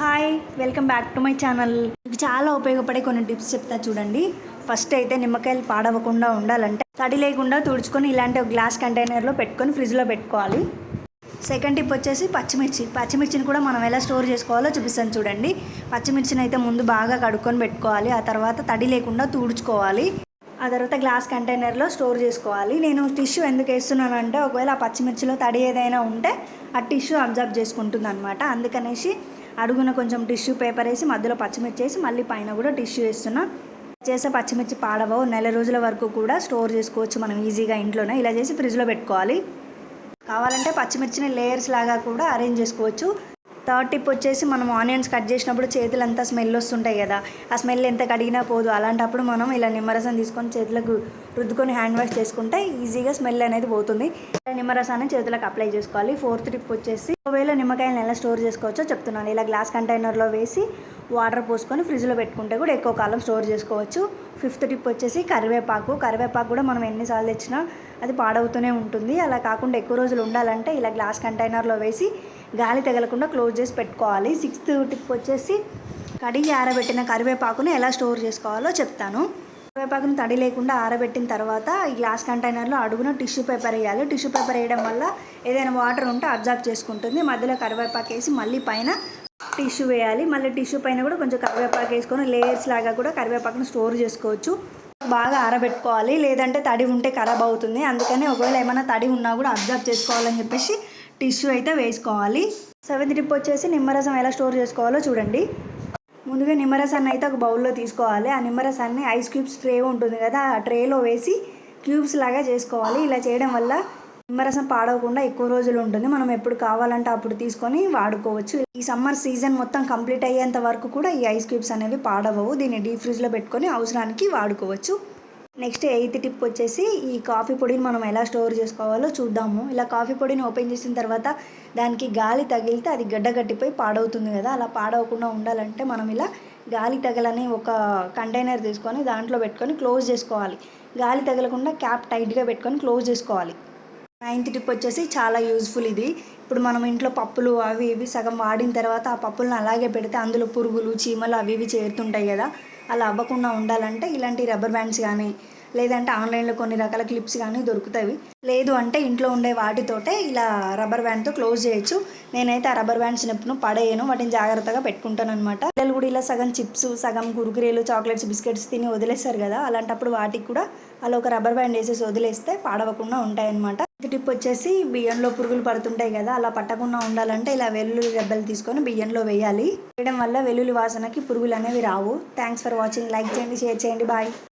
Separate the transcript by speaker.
Speaker 1: hi welcome back to my channel మీకు చాలా ఉపయోగపడే కొన్ని టిప్స్ చెప్తా చూడండి ఫస్ట్ అయితే నిమ్మకాయలు పాడవకుండా ఉండాలంటే తడి లేకుండా తుడుచుకొని ఇలాంటి ఒక గ్లాస్ కంటైనర్లో పెట్టుకొని ఫ్రిడ్జ్లో పెట్టుకోవాలి సెకండ్ టిప్ వచ్చేసి పచ్చిమిర్చి పచ్చిమిర్చిని కూడా మనం ఎలా స్టోర్ చేసుకోవాలో చూపిస్తాను చూడండి పచ్చిమిర్చిని అయితే ముందు బాగా కడుక్కొని పెట్టుకోవాలి ఆ తర్వాత తడి లేకుండా తుడుచుకోవాలి ఆ తర్వాత గ్లాస్ కంటైనర్లో స్టోర్ చేసుకోవాలి నేను టిష్యూ ఎందుకు వేస్తున్నానంటే ఒకవేళ ఆ పచ్చిమిర్చిలో తడి ఏదైనా ఉంటే ఆ టిష్యూ అబ్జర్వ్ చేసుకుంటుంది అనమాట అందుకనేసి అడుగున కొంచెం టిష్యూ పేపర్ వేసి మధ్యలో పచ్చిమిర్చి వేసి మళ్ళీ పైన కూడా టిష్యూ వేస్తున్నా చేసే పచ్చిమిర్చి పాడవో నెల రోజుల వరకు కూడా స్టోర్ చేసుకోవచ్చు మనం ఈజీగా ఇంట్లోనే ఇలా చేసి ఫ్రిడ్జ్లో పెట్టుకోవాలి కావాలంటే పచ్చిమిర్చిని లేయర్స్ లాగా కూడా అరేంజ్ చేసుకోవచ్చు థర్డ్ టిప్ వచ్చేసి మనం ఆనియన్స్ కట్ చేసినప్పుడు చేతులు అంతా స్మెల్ వస్తుంటాయి కదా ఆ స్మెల్ ఎంత కడిగినా పోదు అలాంటప్పుడు మనం ఇలా నిమ్మరసం తీసుకొని చేతులకు రుద్దుకొని హ్యాండ్ వాష్ చేసుకుంటే ఈజీగా స్మెల్ అనేది పోతుంది నిమ్మరసాన్ని చేతులకు అప్లై చేసుకోవాలి ఫోర్త్ ట్రిప్ వచ్చేసి ఒకవేళ నిమ్మకాయలను ఎలా స్టోర్ చేసుకోవచ్చో చెప్తున్నాను ఇలా గ్లాస్ కంటైనర్లో వేసి వాటర్ పోసుకొని ఫ్రిడ్జ్లో పెట్టుకుంటే కూడా ఎక్కువ కాలం స్టోర్ చేసుకోవచ్చు ఫిఫ్త్ టిప్ వచ్చేసి కరివేపాకు కరివేపాకు కూడా మనం ఎన్నిసార్లు తెచ్చినా అది పాడవుతూనే ఉంటుంది అలా కాకుండా ఎక్కువ రోజులు ఉండాలంటే ఇలా గ్లాస్ కంటైనర్లో వేసి గాలి తగలకుండా క్లోజ్ చేసి పెట్టుకోవాలి సిక్స్త్ టిప్ వచ్చేసి కడిగి ఆరబెట్టిన కరివేపాకును ఎలా స్టోర్ చేసుకోవాలో చెప్తాను కరివేపాకును తడి లేకుండా ఆరబెట్టిన తర్వాత ఈ గ్లాస్ కంటైనర్లో అడుగున టిష్యూ పేపర్ వేయాలి టిష్యూ పేపర్ వేయడం వల్ల ఏదైనా వాటర్ ఉంటే అబ్జర్వ్ చేసుకుంటుంది మధ్యలో కరివేపాకు వేసి మళ్ళీ పైన టిష్యూ వేయాలి మళ్ళీ టిష్యూ పైన కూడా కొంచెం కరివేపాకు వేసుకొని లేయర్స్ లాగా కూడా కరివేపాకును స్టోర్ చేసుకోవచ్చు బాగా ఆరబెట్టుకోవాలి లేదంటే తడి ఉంటే ఖరాబ్ అవుతుంది అందుకని ఒకవేళ ఏమైనా తడి ఉన్నా కూడా అబ్జర్వ్ చేసుకోవాలని చెప్పేసి టిష్యూ అయితే వేసుకోవాలి సెవెంత్ డిప్ వచ్చేసి నిమ్మరసం ఎలా స్టోర్ చేసుకోవాలో చూడండి ముందుగా నిమ్మరసాన్ని అయితే ఒక బౌల్లో తీసుకోవాలి ఆ నిమ్మరసాన్ని ఐస్ క్యూబ్స్ ట్రే ఉంటుంది కదా ఆ ట్రేలో వేసి క్యూబ్స్ లాగా చేసుకోవాలి ఇలా చేయడం వల్ల నిమ్మరసం పాడవకుండా ఎక్కువ రోజులు ఉంటుంది మనం ఎప్పుడు కావాలంటే అప్పుడు తీసుకొని వాడుకోవచ్చు ఈ సమ్మర్ సీజన్ మొత్తం కంప్లీట్ అయ్యేంత వరకు కూడా ఈ ఐస్ క్యూబ్స్ అనేవి పాడవవు దీన్ని డీప్ ఫ్రిడ్జ్లో పెట్టుకొని అవసరానికి వాడుకోవచ్చు నెక్స్ట్ ఎయిత్ టిప్ వచ్చేసి ఈ కాఫీ పొడిని మనం ఎలా స్టోర్ చేసుకోవాలో చూద్దాము ఇలా కాఫీ పొడిని ఓపెన్ చేసిన తర్వాత దానికి గాలి తగిలితే అది గడ్డ కట్టిపోయి పాడవుతుంది కదా అలా పాడవకుండా ఉండాలంటే మనం ఇలా గాలి తగలని ఒక కంటైనర్ తీసుకొని దాంట్లో పెట్టుకొని క్లోజ్ చేసుకోవాలి గాలి తగలకుండా క్యాప్ టైట్గా పెట్టుకొని క్లోజ్ చేసుకోవాలి నైన్త్ టిప్ వచ్చేసి చాలా యూజ్ఫుల్ ఇది ఇప్పుడు మనం ఇంట్లో పప్పులు అవి ఇవి సగం వాడిన తర్వాత ఆ పప్పులను అలాగే పెడితే అందులో పురుగులు చీమలు అవి ఇవి చేరుతుంటాయి కదా అలా అవ్వకుండా ఉండాలంటే ఇలాంటి రబ్బర్ బ్యాండ్స్ కానీ లేదంటే ఆన్లైన్లో కొన్ని రకాల క్లిప్స్ కానీ దొరుకుతాయి లేదు అంటే ఇంట్లో ఉండే వాటితోటే ఇలా రబ్బర్ బ్యాండ్తో క్లోజ్ చేయొచ్చు నేనైతే ఆ రబ్బర్ బ్యాండ్ స్నిప్ను పడేయను వాటిని జాగ్రత్తగా పెట్టుకుంటాను అనమాట పిల్లలు కూడా ఇలా సగం చిప్స్ సగం కురుకురేలు చాక్లెట్స్ బిస్కెట్స్ తిని వదిలేస్తారు కదా అలాంటప్పుడు వాటికి కూడా అలా ఒక రబ్బర్ బ్యాండ్ వేసేసి వదిలేస్తే పాడవకుండా ఉంటాయన్నమాట టిప్ వచ్చేసి బియ్యంలో పురుగులు పడుతుంటాయి కదా అలా పట్టకుండా ఉండాలంటే ఇలా వెల్లుల్లి దెబ్బలు తీసుకొని బియ్యంలో వేయాలి వేయడం వల్ల వెల్లుల్లి వాసనకి పురుగులు అనేవి రావు థ్యాంక్స్ ఫర్ వాచింగ్ లైక్ చేయండి షేర్ చేయండి బాయ్